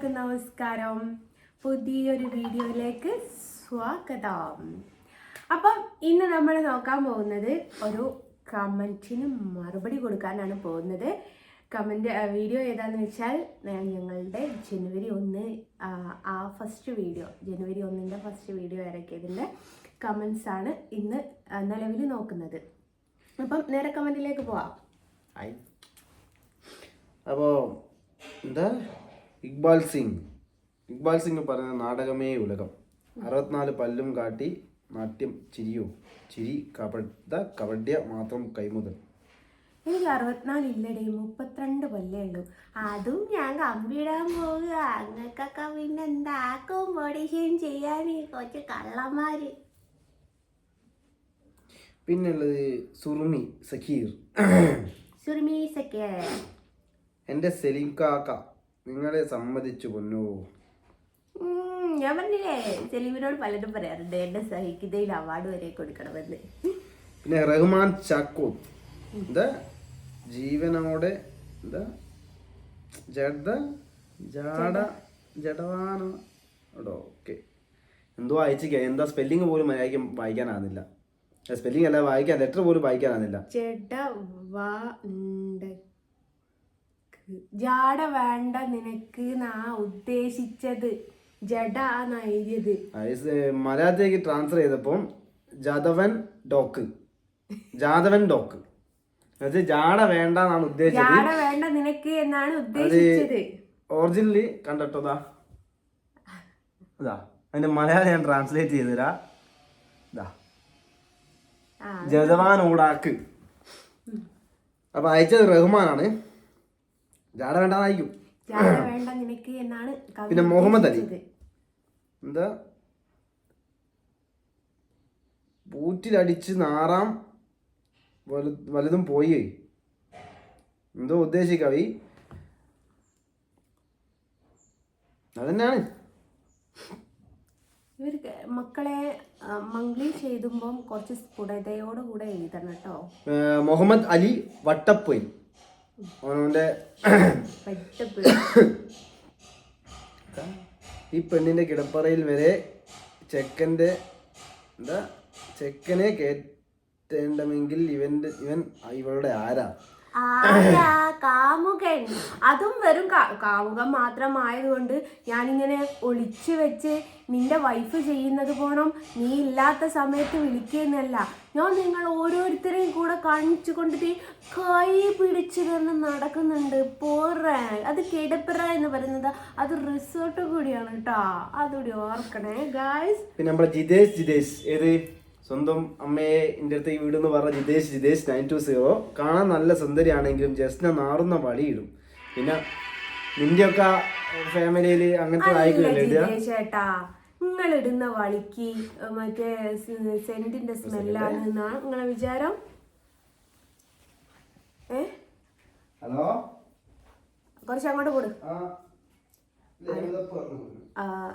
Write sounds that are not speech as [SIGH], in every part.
എല്ലാവർക്കും നമസ്കാരം. പുതിയൊരു വീഡിയോയിലേക്ക് സ്വാഗതം. അപ്പം ഇന്ന് നമ്മൾ നോക്കാൻ പോകുന്നത് ഒരു കമന്റിന് മറുപടി കൊടുക്കാനാണ് പോകുന്നത്. കമന്റ് വീഡിയോ ഏതാന്ന് വെച്ചാൽ ഞങ്ങളുടെ ജനുവരി ഒന്ന് ആ, ഫസ്റ്റ് വീഡിയോ ജനുവരി ഒന്നിന്റെ ഫസ്റ്റ് വീഡിയോ ഇറക്കിയതിന്റെ ആണ് ഇന്ന് നിലവിൽ നോക്കുന്നത്. അപ്പം നേരെ കമന്റിലേക്ക് പോവാം. അപ്പോ എന്താ? ഇക്ബാൽ സിംഗ്. ഇക്ബാൽ സിംഗ് പറയുന്ന നാടകമേ ഉലകം. അറുപത്തിനാല് പല്ലും കാട്ടി നാട്യം ചിരിയോ. ചിരി കബഡ കബഡ്യ മാത്രം കൈമുതൽ. എനിക്ക് അറുപത്തിനാല് ഇല്ലടേ മുപ്പത്തിരണ്ട് പല്ലേ ഉള്ളൂ. അതും ഞാൻ കമ്പിടാൻ പോവുക. അങ്ങക്കൊക്കെ പിന്നെ എന്താക്കും? പൊടിക്കുകയും ചെയ്യാൻ കുറച്ച് കള്ളന്മാര്. പിന്നുള്ളത് സുറുമി സഖീർ. സുർമീസൊക്കെ എന്റെ സലീം കാക്ക. നിങ്ങളെ സമ്മതിച്ചു പൊന്നോ. ഞാൻ പറഞ്ഞില്ലേ സെലീമിനോട് പലരും പറയാറുണ്ട് എന്നെ സഹിക്കുന്നതിൽ അവാർഡ് വരെ കൊടുക്കണമെന്ന്. പിന്നെ റഹ്മാൻ ചാക്കോ എന്താ ജീവനോടെ എന്താ ജഡ ജാട ജഡവാന ഓക്കെ. എന്തോ അയച്ചു എന്താ സ്പെല്ലിങ് പോലും മലയാളിക്കും വായിക്കാനാകുന്നില്ല. സ്പെല്ലിംഗ് അല്ല വായിക്കാൻ ലെറ്റർ പോലും വായിക്കാനാകുന്നില്ല. ജഡ വാ ജാട വേണ്ട നിനക്ക് നാ ഉദ്ദേശിച്ചത്. ജഡ എഴുതിയത് മലയാളത്തിലേക്ക് ട്രാൻസ്ഫർ ചെയ്തപ്പം ജാദവൻ ഡോക്ക്. ജാദവൻ ഡോക്ക്. എന്നുവെച്ചാൽ ജാട വേണ്ട എന്നാണ് ഉദ്ദേശിച്ചത്. ജാട വേണ്ട നിനക്ക് എന്നാണ് ഉദ്ദേശിച്ചത്. ഒറിജിനലി കണ്ടോതാ ഇതാ അതിന്റെ മലയാളം ഞാൻ ട്രാൻസ്ലേറ്റ് ചെയ്തുതരാ. ഇതാ ആ ജതവാൻ ഊടാക്ക്. അപ്പൊ അയച്ചത് റഹ്മാനാണ്. ജാട വേണ്ടാന്നായിരിക്കും ജാട വേണ്ട നിനക്ക് എന്നാണ് കവി പിന്നെ മുഹമ്മദ് അലി. എന്താ? പൂറ്റിലടിച്ച് നാറാം വലു വലുതും പോയി. എന്തോ ഉദ്ദേശി കവി? അതന്നെയാണ് ഇവർക്ക് മക്കളെ ആ, മംഗ്ലീഷ് എഴുതുമ്പം കുറച്ച് സ്ഫുടതയോടുകൂടെ എഴുതണം കേട്ടോ. ഏർ മുഹമ്മദ് അലി വട്ടപ്പൊയിൽ. പെട്ട് [COUGHS] ഈ പെണ്ണിന്റെ കിടപ്പറയിൽ വരെ ചെക്കന്റെ എന്താ ചെക്കനെ കേട്ടേണ്ടമെങ്കിൽ ഇവന്റെ ഇവൻ ഇവളുടെ ആരാ? കാമുകൻ. അതും വെറും കാമുകൻ മാത്രമായതുകൊണ്ട് ഞാനിങ്ങനെ ഒളിച്ചു വെച്ച് നിന്റെ വൈഫ് ചെയ്യുന്നത് പോണം. നീ ഇല്ലാത്ത സമയത്ത് വിളിക്കുന്നല്ല. ഞാൻ നിങ്ങൾ ഓരോരുത്തരെയും കൂടെ കാണിച്ചു കൊണ്ടിട്ട് കൈ പിടിച്ചു തന്നെ നടക്കുന്നുണ്ട്. പോറ. അത് കിടപ്പറ എന്ന് പറയുന്നത് അത് റിസോർട്ട് കൂടിയാണ് കേട്ടോ. അതുകൂടി ഓർക്കണേ ഗായ്സ് പിന്നെ നമ്മുടെ ജിതേഷ് ജിതേഷ്. ഏത്? സ്വന്തം അമ്മയെ എന്റെ അടുത്ത് ഈ വീടെന്ന് പറഞ്ഞ Jitesh Jitesh nine two zero കാണാൻ നല്ല സുന്ദരിയാണെങ്കിലും ജസ്റ്റിനെ നാറുന്ന വഴിയിടും. പിന്നെ നിന്റെയൊക്കെ ഫാമിലിയിൽ അങ്ങനത്തെ ഇടുക? ചേട്ടാ നിങ്ങൾ ഇടുന്ന വളിക്ക് മറ്റേ സെന്റിന്റെ സ്മെല്ലാണ് എന്നാണ് നിങ്ങളെ വിചാരം? ഏ? ഹലോ? കുറച്ച് അങ്ങോട്ട് കൊടു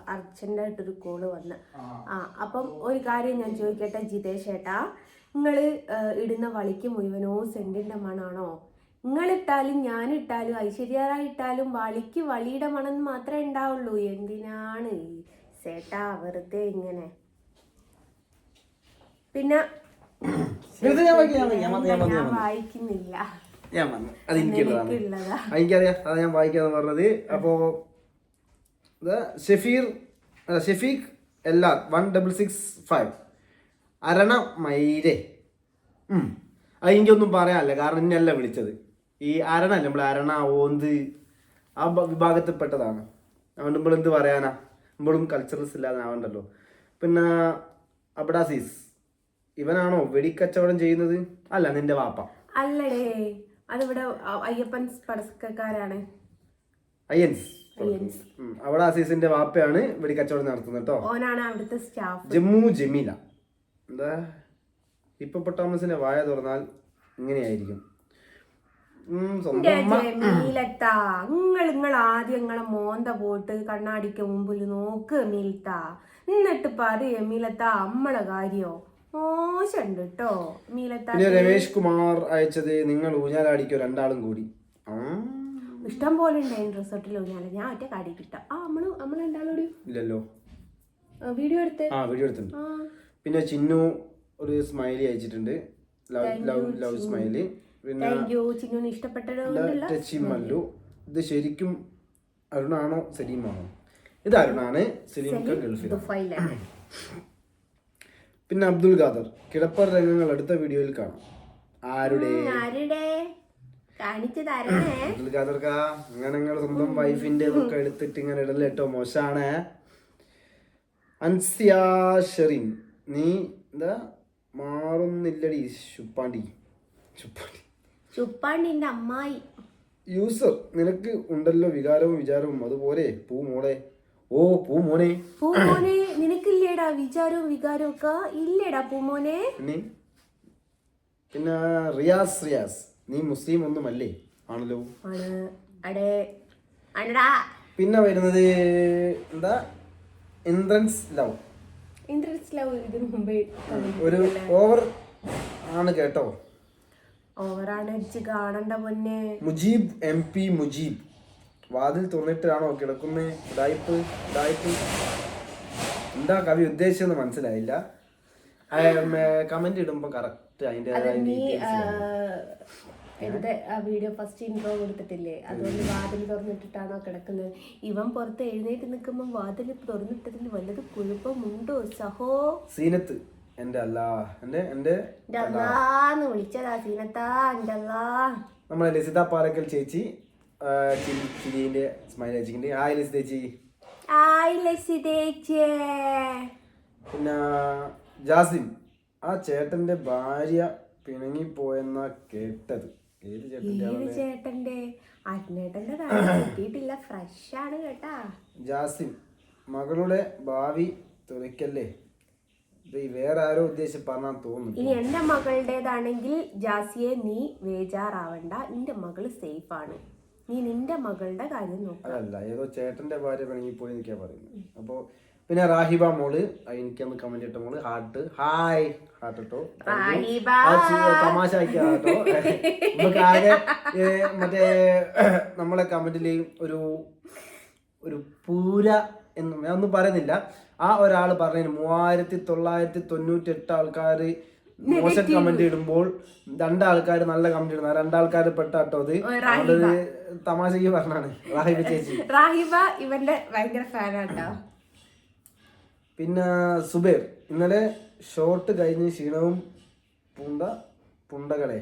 അർജന്റ് ആയിട്ടൊരു കോൾ വന്ന്. ആ. അപ്പം ഒരു കാര്യം ഞാൻ ചോദിക്കട്ടെ ജിതേഷ് ഏട്ടാ? നിങ്ങൾ ഇടുന്ന വളിക്ക് മുഴുവനോ സെന്റിന്റെ മണാണോ? നിങ്ങളിട്ടാലും ഞാനിട്ടാലും ഐശ്വര്യറായിട്ടാലും വളിക്ക് വളിയുടെ മണം മാത്രമേ ഉണ്ടാവുള്ളൂ. എന്തിനാണ്? ഈ ചേട്ടാ വെറുതെ ഇങ്ങനെ. പിന്നെ ഞാൻ. വായിക്കുന്നില്ല. ഞാൻ അത് എനിക്കുള്ളതാണ് എനിക്കറിയാം അതാ ഞാൻ വായിക്കാന്ന് പറഞ്ഞത്. അപ്പോ ഷെഫീർ ഷെഫീഖ് എല്ലാ വൺ ഡബിൾ സിക്സ് ഫൈവ് അരണ മൈരെ. അത് എനിക്കൊന്നും പറയാനല്ല കാരണം ഇന്നല്ല വിളിച്ചത്. ഈ അരണ നമ്മൾ അരണ ഓന്ത് ആ വിഭാഗത്തിൽപ്പെട്ടതാണ്. അതുകൊണ്ട് നമ്മൾ എന്ത് പറയാനാ? നമ്മളും കൾച്ചറൽസ് ഇല്ലാതെ ആവണ്ടല്ലോ. പിന്നെ അബ്ഡാസീസ് ഇവനാണോ വെടിക്കച്ചവടം ചെയ്യുന്നത്? അല്ല നിന്റെ വാപ്പ. അല്ലേ അതിവിടെ അയ്യപ്പൻ പടസ്കക്കാരാണ്. അയ്യൻസ്. അവിടെ അസീസിന്റെ വാപ്പയാണ് വെടിക്കച്ചവടം നടത്തുന്നത് കേട്ടോ. ഓനാണ് അവിടുത്തെ സ്റ്റാഫ്. ജമ്മു ജമീല. എന്താ? ഇപ്പൊ പൊട്ടാമസിന്റെ വായ തുറന്നാൽ ഇങ്ങനെയായിരിക്കും. മീലത്താ നിങ്ങൾ നിങ്ങൾ ആദ്യം നിങ്ങളെ മോന്ത പോയിട്ട് കണ്ണാടിക്ക് മുമ്പിൽ നോക്ക് മീലത്ത എന്നിട്ട് പറയ മീലത്ത അമ്മളെ കാര്യോ? മോശണ്ട് കേട്ടോ മീലത്ത രമേഷ് കുമാർ അയച്ചത് നിങ്ങൾ ഊഞ്ഞാലാടിക്കോ രണ്ടാളും കൂടി. ആ. ഇഷ്ടം പോലെ ഉണ്ടായിരുന്നു റിസോർട്ടിൽ ഊഞ്ഞാൽ ഞാൻ ഒറ്റ കാടി കിട്ടാം ആ നമ്മൾ നമ്മൾ രണ്ടാളോട് ഇല്ലല്ലോ. വീഡിയോ എടുത്ത്. ആ വീഡിയോ എടുത്തിട്ടുണ്ട്. പിന്നെ ചിന്നു ഒരു സ്മൈലി അയച്ചിട്ടുണ്ട്. ലവ് ലവ് ലവ് സ്മൈലി പിന്നെ താങ്ക് യു ചിന്നുവിന് ഇഷ്ടപ്പെട്ടത് കൊണ്ടുള്ള ടച്ചി മല്ലു. ഇത് ശരിക്കും അരുണാണോ സലീമാണോ? ഇത് അരുണാണ് സലീംക്ക് ഗൾഫിലാണ് പിന്നെ അബ്ദുൽ ഖാദർ. കിടപ്പർ രംഗങ്ങൾ അടുത്ത വീഡിയോയിൽ കാണാം. ആരുടെ? ആരുടെ? കാണിച്ചു തരണേ അബ്ദുൽ ഖാദർക്ക അങ്ങനെ നിങ്ങൾ സ്വന്തം വൈഫിന്റെ ഒക്കെ എടുത്തിട്ട് ഇങ്ങനെ ഇടൽ കേട്ടോ മോശാണ്. അൻസിയ ഷെറിൻ നീ എന്താ മാറുന്നില്ലടി ചുപ്പാണ്ടി ചുപ്പാണ്ടിന്റെ അമ്മായി. യൂസർ നിനക്ക് ഉണ്ടല്ലോ വികാരവും വിചാരവും അതുപോലെ പൂ മോളെ. ഓ പൂ മോനെ. പൂമോനെ നിനക്കില്ലേടാ വിചാരവും വികാരവും ഒക്കെ? ഇല്ലേടാ പൂമോനെ മോനെ. പിന്നെ റിയാസ് റിയാസ്. നീ മുസ്ലിം ഒന്നുമല്ലേ? ആണല്ലോ. പിന്നെ വരുന്നത് എന്താ? ഇന്ദ്രൻസ് ലവ്. ഇന്ദ്രൻസ് ലവ് ഇതിന് മുമ്പേ ഒരു ഓവർ ആണ് കേട്ടോ. ഓവറാണ്. അടിച്ച് കാണണ്ട പൊന്നെ. Mujeeb M P Mujeeb. വാതിൽ തുറന്നിട്ടാണോ കിടക്കുന്നേ? ഉടായിപ്പ് ഉടായിപ്പ് എന്താ കവി ഉദ്ദേശിച്ചെന്ന് മനസ്സിലായില്ല. കമന്റ് ഇടുമ്പോ കറക്റ്റ് അതിന്റെ എന്റെ ആ വീഡിയോ ഫസ്റ്റ് ഇൻട്രോ കൊടുത്തിട്ടില്ലേ? അതുകൊണ്ട് വാതിൽ തുറന്നിട്ടിട്ടാണോ കിടക്കുന്നത്? ഇവൻ പുറത്ത് എഴുന്നേറ്റ് നിൽക്കുമ്പോൾ വാതിൽ തുറന്നിട്ടതിൽ വല്ലത് കുഴപ്പമുണ്ടോ സഹോ? സീനത്ത്. എന്റെ അല്ലാ. എന്റെ എന്റെ അല്ലാന്ന് വിളിച്ചതാ സീനത്താ എന്റെ അല്ലാ. നമ്മളെ ലസിത പാലക്കൽ ചേച്ചി ചിരിന്റെ സ്മൈൽ ചേച്ചിന്റെ ഹായ് ലസിത ചേച്ചി. ലസിതേച്ചേ പിന്നെ ജാസിം ആ ചേട്ടന്റെ ഭാര്യ പിണങ്ങിപ്പോയെന്നാ കേട്ടത്. ഏത് ചേട്ടന്റെ ഏത് ചേട്ടന്റെ? കിട്ടിയിട്ടില്ല. ഫ്രഷ് ആണ് കേട്ടാ. ജാസിം മകളുടെ ഭാവി തുറയ്ക്കല്ലേ ഇത് ഈ വേറെ ആരോ ഉദ്ദേശിച്ച് പറഞ്ഞാൽ തോന്നുന്നു. ഇനി എന്റെ മകളുടേതാണെങ്കിൽ ജാസിയെ നീ വേജാറാവണ്ട നിന്റെ മകൾ സേഫ് ആണ്. നീ നിന്റെ മകളുടെ കാര്യം നോക്കുക അതല്ല ഏതോ ചേട്ടന്റെ ഭാര്യ പിണങ്ങിപ്പോയി എന്നൊക്കെയാ പറയുന്നത്. അപ്പോ പിന്നെ റാഹിബ മോൾ. എനിക്ക് എനിക്കൊന്ന് കമന്റ് ഇട്ട മോൾ. ഹാർട്ട്. ഹായ് ഹാർട്ട് ഇട്ടോ. തമാശ ആക്കിയാ കേട്ടോ. നമുക്ക് ആകെ മറ്റേ നമ്മളെ കമന്റിൽ ഒരു ഒരു പൂര എന്ന് ഞാൻ ഒന്നും പറയുന്നില്ല. ആ ഒരാൾ പറഞ്ഞു മൂവായിരത്തി തൊള്ളായിരത്തി തൊണ്ണൂറ്റി എട്ട് ആൾക്കാർ മോശം കമന്റ് ഇടുമ്പോൾ രണ്ടാൾക്കാർ നല്ല കമന്റ് ഇടുന്ന. രണ്ടാൾക്കാർ പെട്ടാട്ടോ അത്. അതുകൊണ്ട് തമാശക്ക് പറഞ്ഞാണ്. റാഹിബ ചേച്ചി. റാഹിബ ഇവന്റെ ഭയങ്കര ഫാനാട്ടോ പിന്നെ സുബേർ ഇന്നലെ ഷോർട്ട് കഴിഞ്ഞ് ക്ഷീണവും പുണ്ട പുണ്ടകളെ.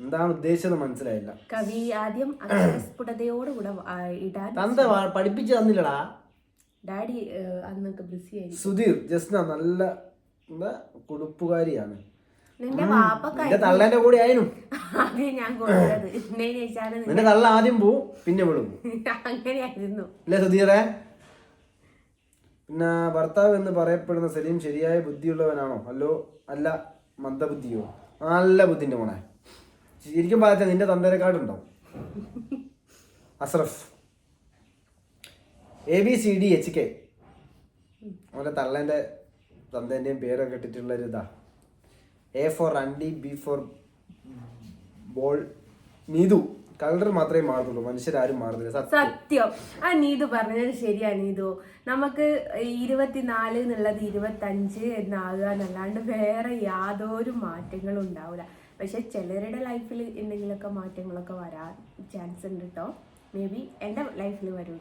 എന്താണ് ഉദ്ദേശിച്ചത് മനസ്സിലായില്ല. കവി ആദ്യം ഇടാൻ തന്ത പഠിപ്പിച്ചു തന്നില്ലടാ. ഡാഡി അന്നൊക്കെ ബിസി ആയി സുധീർ ജസ്ന നല്ല എന്താ കുടുപ്പുകാരിയാണ്. നിന്റെ വാപ്പ തള്ളേന്റെ കൂടെ ആയിരുന്നു അതേ ഞാൻ നിന്റെ തള്ള ആദ്യം പോവും പിന്നെ വിടും. [LAUGHS] അങ്ങനെയായിരുന്നു. അല്ലേ സുധീറെ? പിന്നെ ഭർത്താവ് എന്ന് പറയപ്പെടുന്ന സലീം ശരിയായ ബുദ്ധിയുള്ളവനാണോ? അല്ലോ? അല്ല മന്ദബുദ്ധിയോ? നല്ല ബുദ്ധിന്റെ മോണെ ശരിക്കും പറഞ്ഞാൽ നിന്റെ തന്തരക്കാടുണ്ടോ? Ashraf. A B C D H K അവന്റെ തള്ളേന്റെ തന്തേന്റെയും പേരൊക്കെ ഇട്ടിട്ടുള്ള ഒരു ഇതാ. എ ഫോർ അണ്ടി B for ball Neethu colour മാത്രമേ മാറുന്നുള്ളൂ. മനുഷ്യരാരും മാറുന്നില്ല. സത്യം. ആ നീതു പറഞ്ഞത് ശരിയാ നീതു. നമുക്ക് ഇരുപത്തിനാല് എന്നുള്ളത് ഇരുപത്തഞ്ച് എന്നാകുക എന്നല്ലാണ്ട് വേറെ യാതൊരു മാറ്റങ്ങളും ഉണ്ടാവില്ല പക്ഷെ ചിലരുടെ ലൈഫിൽ എന്തെങ്കിലുമൊക്കെ മാറ്റങ്ങളൊക്കെ വരാൻ ചാൻസ് ഉണ്ട് കേട്ടോ മേ ബി എന്റെ ലൈഫിൽ വരും.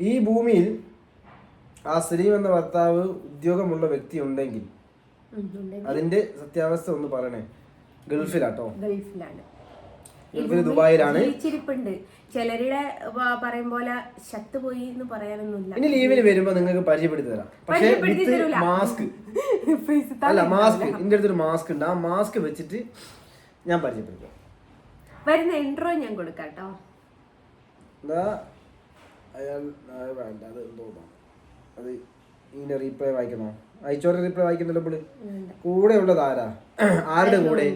ഈ ഭൂമിയിൽ ആ സലീം എന്ന ഭർത്താവ് ഉദ്യോഗമുള്ള വ്യക്തി ഉണ്ടെങ്കിൽ അതിന്റെ സത്യാവസ്ഥ ഒന്ന് പറയണേ. ഗൾഫിലാട്ടോ ഗൾഫിലാണ്. ഗൾഫിൽ ദുബായിലാണ്. ജീവിച്ചിരിപ്പുണ്ട്. ചിലരുടെ പറയും പോലെ ശത്ത് പോയി എന്ന് പറയാനൊന്നുമില്ല. ഇനി ലീവിന് വരുമ്പോ നിങ്ങൾക്ക് പരിചയപ്പെടുത്തി തരാം. പക്ഷേ മാസ്ക്. അല്ല മാസ്ക്. എന്റെ അടുത്തൊരു മാസ്ക് ഉണ്ട്. ആ മാസ്ക് വെച്ചിട്ട് ഞാൻ പരിചയപ്പെടുത്താം. വരുന്ന ഇൻട്രോ ഞാൻ കൊടുക്കാം കേട്ടോ. എന്താ? അയാൾ അത് വേണ്ട. അത് എന്തോ അത് ഇതിന്റെ റീപ്ലൈ വായിക്കണോ? അയച്ചോറെ റീപ്ലൈ വായിക്കണ്ടല്ലോ പുള്ളി? കൂടെ ഉള്ളത് ആരാ? ആരുടെ കൂടെ?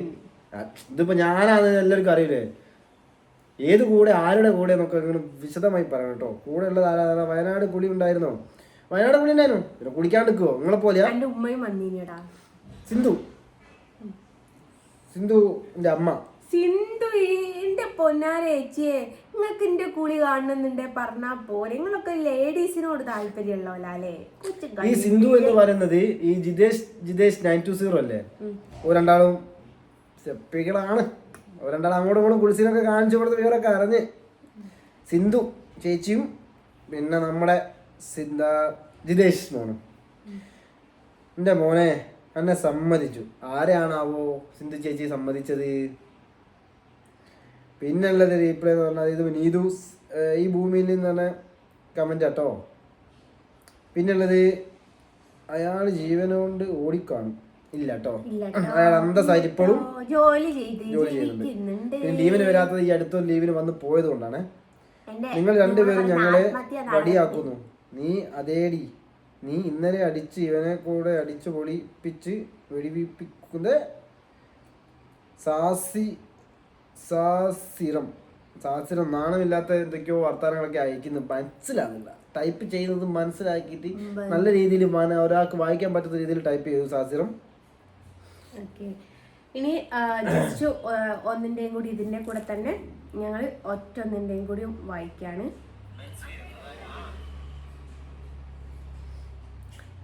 ഇതിപ്പോ ഞാനാണ് എല്ലാവർക്കും അറിയില്ലേ? ഏത് കൂടെ ആരുടെ കൂടെ എന്നൊക്കെ ഇങ്ങനെ വിശദമായി പറയണം കേട്ടോ. കൂടെ ഉള്ളത് ആരാ? ആരാ? വയനാട് കുളി ഉണ്ടായിരുന്നോ? വയനാട് കുളി ഉണ്ടായിരുന്നു. പിന്നെ കുളിക്കാണ്ട് നിൽക്കുവോ നിങ്ങളെ പോലെയാ? എന്റെ ഉമ്മയും വന്നീനടാ സിന്ധു. സിന്ധു എന്റെ അമ്മ. സിന്ധു എന്റെ പൊന്നാര ചേച്ചിയെ നിങ്ങൾക്ക് എന്റെ കുളി കാണുന്നുണ്ടേ പറഞ്ഞാ പോരെ നിങ്ങളൊക്കെ ലേഡീസിനോട് താല്പര്യമുള്ളവലേ ഈ സിന്ധു എന്ന് പറയുന്നത് ഈ Jitesh Jitesh nine two zero അല്ലേ? രണ്ടാളും സെപ്പികളാണ്. ഓ രണ്ടാളും അങ്ങോട്ടും ഇങ്ങോട്ടും കുളിസിനൊക്കെ കാണിച്ചു കൊടുത്ത് വിവരമൊക്കെ അറിഞ്ഞ്. സിന്ധു ചേച്ചിയും പിന്നെ നമ്മുടെ സിന്ധ ജിതേഷ് മോനും എന്റെ മോനെ എന്നെ സമ്മതിച്ചു. ആരെയാണാവോ സിന്ധു ചേച്ചി സമ്മതിച്ചത്? പിന്നുള്ളത് റീപ്ലൈ എന്ന് പറഞ്ഞാൽ ഇത് നീതു ഈ ഭൂമിയിൽ നിന്ന് തന്നെ കമന്റ് കേട്ടോ പിന്നുള്ളത് അയാൾ ജീവനോണ്ട് ഓടിക്കാണും. ഇല്ല കേട്ടോ അയാൾ അന്തസ്സായിട്ട് ഇപ്പോഴും ജോലി ചെയ്യുന്നുണ്ട്. ലീവിന് വരാത്തത് ഈ അടുത്തൊരു ലീവിന് വന്ന് പോയത് കൊണ്ടാണ്. നിങ്ങൾ രണ്ടുപേരും ഞങ്ങളെ റെഡിയാക്കുന്നു വടിയാക്കുന്നു. നീ അതേടി. നീ ഇന്നലെ അടിച്ച് ഇവനെ കൂടെ അടിച്ച് പൊളിപ്പിച്ച് വെടിവിപ്പിക്കുന്ന സാസി സാസിറം. സാസിറം നാണമില്ലാത്ത എന്തൊക്കെയോ വർത്തമാനങ്ങളൊക്കെ അയക്കുന്നു. മനസ്സിലാകുന്നില്ല. ടൈപ്പ് ചെയ്യുന്നത് മനസ്സിലാക്കിയിട്ട് നല്ല രീതിയിൽ ഒരാൾക്ക് വായിക്കാൻ പറ്റുന്ന രീതിയിൽ ടൈപ്പ് ചെയ്തു സാസിരം ഓക്കെ ഇനി ജസ്റ്റ് ഒന്നിന്റെയും കൂടി ഇതിന്റെ കൂടെ തന്നെ ഞങ്ങൾ ഒറ്റ ഒന്നിന്റെയും കൂടി വായിക്കാണ്.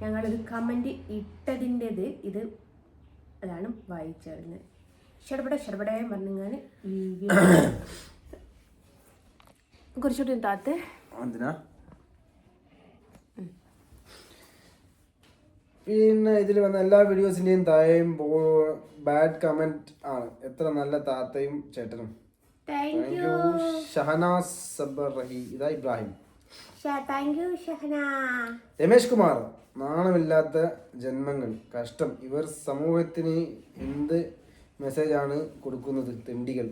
ഞങ്ങളൊരു കമന്റ് ഇട്ടതിന്റെത് ഇത് അതാണ് വായിച്ചറിഞ്ഞത് ഷടപട ഷടപട പറഞ്ഞാൽ [COUGHS] കുറച്ചുകൂടി താത്ത് എന്തിനാ? പിന്നെ ഇതിൽ വന്ന എല്ലാ വീഡിയോസിന്റെയും താഴെയും ബാഡ് കമന്റ് ആണ്. എത്ര നല്ല താത്തയും ചേട്ടനും. ഷഹനാസ് സബർ റഹി ഇതാ ഇബ്രാഹിം. രമേശ് കുമാർ നാണമില്ലാത്ത ജന്മങ്ങൾ. കഷ്ടം. ഇവർ സമൂഹത്തിന് എന്ത് മെസ്സേജാണ് കൊടുക്കുന്നത്? തെണ്ടികൾ.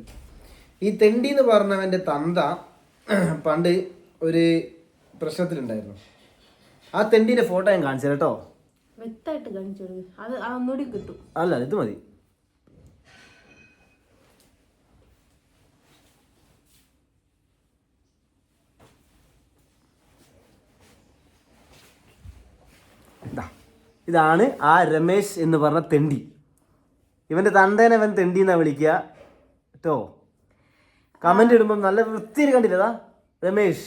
ഈ തെണ്ടി എന്ന് പറഞ്ഞവന്റെ തന്ത പണ്ട് ഒരു പ്രശ്നത്തിലുണ്ടായിരുന്നു. ആ തെണ്ടീന്റെ ഫോട്ടോ ഞാൻ കാണിച്ചു കേട്ടോ. വ്യക്തമായിട്ട് കാണിച്ചു കൊടുക്ക്. അത് അതൊന്നുകൂടി കിട്ടും. അല്ല ഇത് മതി. ഇതാണ് ആ രമേശ് എന്ന് പറഞ്ഞ തെണ്ടി. ഇവന്റെ തണ്ടേനെ അവൻ തെണ്ടി എന്നാ വിളിക്കുക. കേട്ടോ കമന്റ് ഇടുമ്പോ നല്ല വൃത്തിയിൽ കണ്ടില്ലതാ രമേശ്.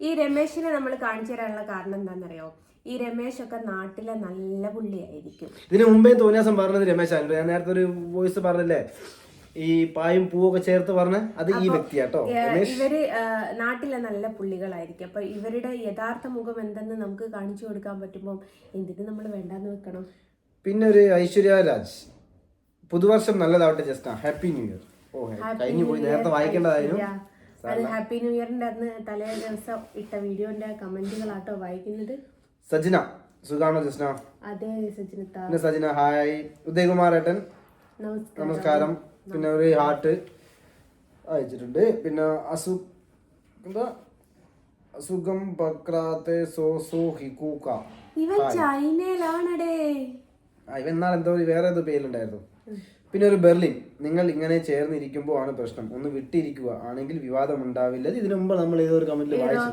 ഈ രമേശിനെ നമ്മൾ കാണിച്ചു തരാനുള്ള കാരണം എന്താണെന്നറിയോ? ഈ രമേശ് ഒക്കെ നാട്ടിലെ നല്ല പുള്ളിയായിരിക്കും. ഇതിനു മുമ്പേ തോന്നിയാസം പറഞ്ഞത് രമേശാണ് ഞാൻ നേരത്തെ ഒരു വോയിസ് പറഞ്ഞില്ലേ? ഈ പായും പൂവൊക്കെ ചേർത്ത് പറഞ്ഞ അത് ഈ വ്യക്തിയാട്ടോ ഇവർ നാട്ടിലെ നല്ല പുള്ളികളായിരിക്കും. അപ്പൊ ഇവരുടെ യഥാർത്ഥ മുഖം എന്തെന്ന് നമുക്ക് കാണിച്ചു കൊടുക്കാൻ പറ്റുമ്പോൾ എന്തിന് നമ്മൾ വേണ്ടാന്ന് വെക്കണം? പിന്നെ ഒരു ഐശ്വര്യ രാജ്. പുതുവർഷം നല്ലതാവട്ടെ ജസ്റ്റ്. ഹാപ്പി ന്യൂ ഇയർ ഓ കഴിഞ്ഞു പോയി. നേരത്തെ വായിക്കേണ്ടതായിരുന്നു. അത് ഹാപ്പി ന്യൂ ഇയറിന്റെ അന്ന് തലേ ദിവസം ഇട്ട വീഡിയോന്റെ കമന്റുകളാട്ടോ വായിക്കുന്നത്. സജിന സുഖാണോ ജസ്ന? അതേ സജിനത്ത. പിന്നെ സജിന ഹായ്. ഉദയകുമാർ ഏട്ടൻ നമസ്കാരം. പിന്നെ ഒരു ഹാർട്ട് അയച്ചിട്ടുണ്ട്. പിന്നെ അസു എന്താ? അസുഖം പക്രാത്തെ സോ സോ ഹിക്കൂക്ക ഇവൻ ചൈനയിലാണടേ. ഇവൻ എന്നാൾ എന്തോ വേറെ ഏതോ പേരിലുണ്ടായിരുന്നു പിന്നെ ഒരു ബെർലിൻ. നിങ്ങൾ ഇങ്ങനെ ചേർന്നിരിക്കുമ്പോൾ ആണ് പ്രശ്നം. ഒന്ന് വിട്ടിരിക്കുക. ആണെങ്കിൽ വിവാദം ഉണ്ടാവില്ല ഇത് ഇതിനു മുമ്പ് നമ്മൾ ഏതോ ഒരു കമന്റിൽ വായിച്ചു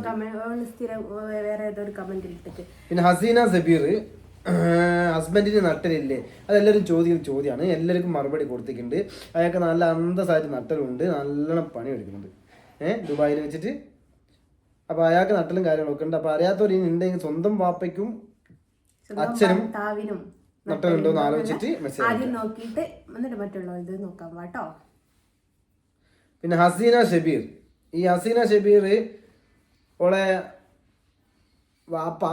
പിന്നെ ഹസീന സബീർ ഹസ്ബൻഡിന് നട്ടലില്ലേ? അതെല്ലാവരും ചോദിക്കുന്ന ചോദ്യമാണ് എല്ലാവർക്കും മറുപടി കൊടുത്തിട്ടുണ്ട്. അയാൾക്ക് നല്ല അന്തസ്സായിട്ട് നട്ടലുണ്ട്. നല്ലോണം പണി എടുക്കുന്നുണ്ട് ഏഹ് ദുബായിൽ വെച്ചിട്ട്. അപ്പോൾ അയാൾക്ക് നട്ടലും കാര്യങ്ങളൊക്കെ ഉണ്ട്. അപ്പോൾ അറിയാത്തവർ ഇനി ഉണ്ടെങ്കിൽ സ്വന്തം വാപ്പയ്ക്കും അച്ഛനും ആലോചിച്ചിട്ട് മെസ്സേജ് ആദ്യം നോക്കിയിട്ട് എന്നിട്ട് മറ്റുള്ള ഇത് നോക്കാം കേട്ടോ. പിന്നെ ഹസീന ഷബീർ. ഈ ഹസീന ഷബീർ ഓളെ വാപ്പ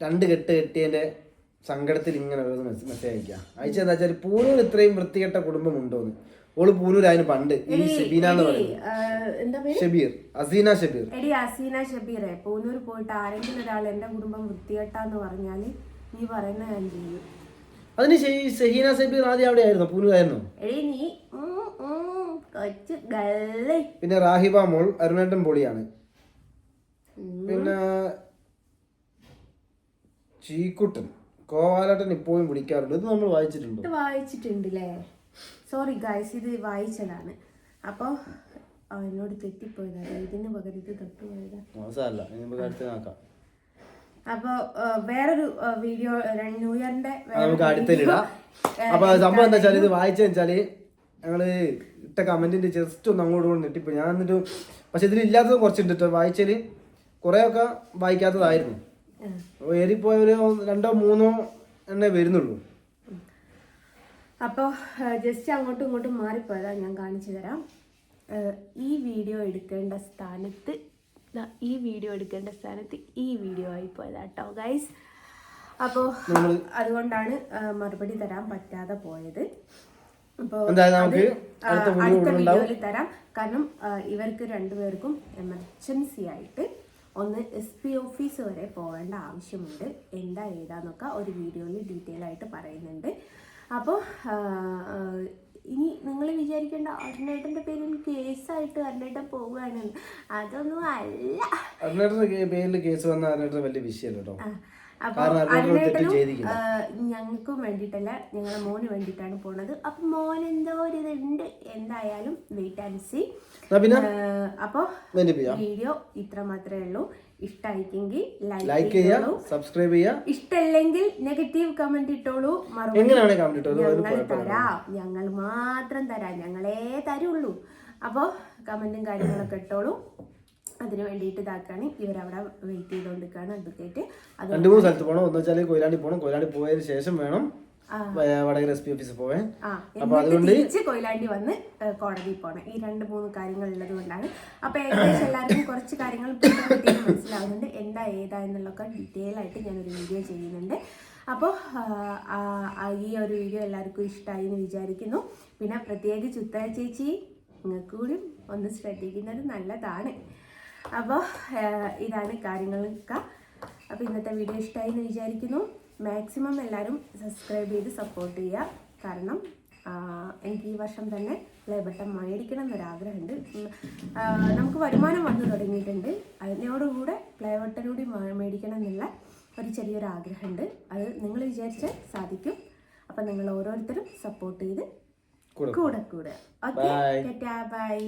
രണ്ട് കെട്ട് കെട്ടിയതിന്റെ സങ്കടത്തിൽ ഇങ്ങനെ മെസ്സേജ് അയക്കുക അയച്ചത് എന്താ വെച്ചാൽ പൂനൂർ ഇത്രയും വൃത്തികെട്ട കുടുംബം ഉണ്ടോന്ന് ഓൾ പൂനൂരായിരുന്നു പണ്ട്. ഈ ഷബീന എന്ന് പറയുന്നത്. ഷബീർ. ഹസീന ഷബീർ. എടി അസീന ഷബീറെ പൂനൂർ പോയിട്ട് ആരെങ്കിലും ഒരാൾ എന്റെ കുടുംബം വൃത്തികെട്ടാന്ന് പറഞ്ഞാൽ നീ പറയുന്ന ഞാൻ ചെയ്യും. അതിന് ഷഹീന റാദി ആദ്യം അവിടെ ആയിരുന്നു പൂനൂരായിരുന്നു എടി നീ ഉം, ഉം, കൊച്ചു ഗള്ളി. പിന്നെ റാഹിബ മോൾ അരുണേട്ടൻ പൊളിയാണ്. പിന്നെ ചീക്കുട്ടൻ കോവാലട്ടൻ ഇപ്പോഴും വിളിക്കാറുണ്ട്. ഇത് നമ്മൾ വായിച്ചിട്ടുണ്ട്? ഇത് വായിച്ചിട്ടുണ്ടല്ലേ? സോറി ഗായ്സ് ഇത് വായിച്ചതാണ്. അപ്പോൾ എന്നോട് തെറ്റിപ്പോയതാണ് ഇതിന് പകരം ഇത് തൊട്ടുപോയതാ. മോശമല്ല. ഇനി നമുക്ക് അടുത്ത് നോക്കാം. അപ്പോൾ വേറൊരു വീഡിയോ ന്യൂ ഇയറിന്റെ നമുക്ക് അപ്പൊ സംഭവം എന്താ വെച്ചാൽ ഇത് വായിച്ചെന്ന് വെച്ചാൽ ഞങ്ങൾ ഇട്ട കമന്റിന്റെ ജസ്റ്റ് ഒന്ന് അങ്ങോട്ട് കൊണ്ട് ഇട്ടിപ്പോ ഞാൻ എന്നിട്ട് പക്ഷെ ഇതിലില്ലാത്തത് കുറച്ചുണ്ട് കേട്ടോ കൊറേ ഒക്കെ വായിക്കാത്തതായിരുന്നു. അപ്പോൾ ഏറിപ്പോയ ഒരു രണ്ടോ മൂന്നോ എണ്ണേ വരുന്നുള്ളൂ. അപ്പോൾ ജസ്റ്റ് അങ്ങോട്ടും ഇങ്ങോട്ടും മാറിപ്പോയതാ ഞാൻ കാണിച്ചു തരാം. ഈ വീഡിയോ എടുക്കേണ്ട സ്ഥാനത്ത് ഈ വീഡിയോ എടുക്കേണ്ട സ്ഥാനത്ത് ഈ വീഡിയോ ആയി പോയതാ കേട്ടോ ഗൈസ് അപ്പോൾ അതുകൊണ്ടാണ് മറുപടി തരാൻ പറ്റാതെ പോയത്. അപ്പോൾ അടുത്ത വീഡിയോയിൽ തരാം. കാരണം ഇവർക്ക് രണ്ടുപേർക്കും എമർജൻസി ആയിട്ട് ഒന്ന് എസ് പി ഓഫീസ് വരെ പോകേണ്ട ആവശ്യമുണ്ട്. എന്താ ഏതാന്നൊക്കെ ഒരു വീഡിയോയിൽ ഡീറ്റെയിൽ ആയിട്ട് പറയുന്നുണ്ട്. അപ്പോൾ ഇനി നിങ്ങൾ വിചാരിക്കേണ്ട അരുണേട്ടന്റെ പേരിൽ കേസായിട്ട് അരുണേട്ടൻ പോവുകയാണ് അതൊന്നും അല്ല. അരുണേട്ടന്റെ പേരിൽ കേസ് വന്ന അരുണേട്ടൻ വലിയ വിഷയമല്ല അരുണേട്ടനും ഞങ്ങൾക്കും വേണ്ടിയിട്ടല്ല ഞങ്ങളെ മോന് വേണ്ടിട്ടാണ് പോണത്. അപ്പൊ മോൻ എന്തോ ഒരു ഇതുണ്ട്. എന്തായാലും വെയിറ്റ് ആൻഡ് സി അപ്പൊ വീഡിയോ ഇത്ര മാത്രമേ ഉള്ളൂ. ഇഷ്ടമായിക്കെങ്കിൽ ലൈക്ക് ചെയ്യാം ചെയ്യുക സബ്സ്ക്രൈബ് ചെയ്യുക ഇഷ്ടമല്ലെങ്കിൽ നെഗറ്റീവ് കമന്റ് ഇട്ടോളൂ. എങ്ങനെയാണ് ഞങ്ങൾ തരാം. ഞങ്ങൾ മാത്രം തരാം. ഞങ്ങളേ തരുള്ളൂ. അപ്പോൾ കമന്റും കാര്യങ്ങളൊക്കെ ഇട്ടോളൂ. അതിന് വേണ്ടിയിട്ട് ഇതാക്കാണ്. ഇവരവിടെ വെയിറ്റ് ചെയ്തുകൊണ്ടിരിക്കുകയാണ് അഡ്വക്കേറ്റ് അത് രണ്ട് മൂന്ന് സ്ഥലത്ത് പോകണം. ഒന്ന് വെച്ചാൽ കൊയിലാണ്ടി പോകണം. കൊയിലാണ്ടി പോയതിന് ശേഷം വേണം വടകര എസ് പി ഓഫീസിൽ അപ്പൊ അതുകൊണ്ട് തിരിച്ച് കൊയിലാണ്ടി വന്ന് കോടതി പോകണം. ഈ രണ്ട് മൂന്ന് കാര്യങ്ങൾ ഉള്ളത് കൊണ്ടാണ്. അപ്പൊ ഏകദേശം എല്ലാവർക്കും കുറച്ച് കാര്യങ്ങൾ മനസ്സിലാവുന്നുണ്ട്. എന്താ ഏതാ എന്നുള്ളതൊക്കെ ഡീറ്റെയിൽ ആയിട്ട് ഞാൻ ഒരു വീഡിയോ ചെയ്യുന്നുണ്ട് അപ്പോൾ ഈ ഒരു വീഡിയോ എല്ലാവർക്കും ഇഷ്ടമായി എന്ന് വിചാരിക്കുന്നു. പിന്നെ പ്രത്യേകിച്ച് ഉത്തര ചേച്ചി നിങ്ങൾക്ക് കൂടി ഒന്ന് ശ്രദ്ധിക്കുന്നത് നല്ലതാണ്. അപ്പോൾ ഇതാണ് കാര്യങ്ങളൊക്കെ. അപ്പോൾ ഇന്നത്തെ വീഡിയോ ഇഷ്ടമായി എന്ന് വിചാരിക്കുന്നു. മാക്സിമം എല്ലാവരും സബ്സ്ക്രൈബ് ചെയ്ത് സപ്പോർട്ട് ചെയ്യുക കാരണം എനിക്ക് ഈ വർഷം തന്നെ പ്ലേ ബട്ടൺ മേടിക്കണം എന്നൊരാഗ്രഹമുണ്ട് നമുക്ക് വരുമാനം വന്നു തുടങ്ങിയിട്ടുണ്ട്. അതിനോടുകൂടെ പ്ലേ ബട്ടൺ കൂടി മേ- മേടിക്കണം എന്നുള്ള ഒരു ചെറിയൊരു ആഗ്രഹമുണ്ട് അത് നിങ്ങൾ വിചാരിച്ചാൽ സാധിക്കും. അപ്പം നിങ്ങൾ ഓരോരുത്തരും സപ്പോർട്ട് ചെയ്ത് കൂടെ കൂടെ ഓക്കെ ബൈ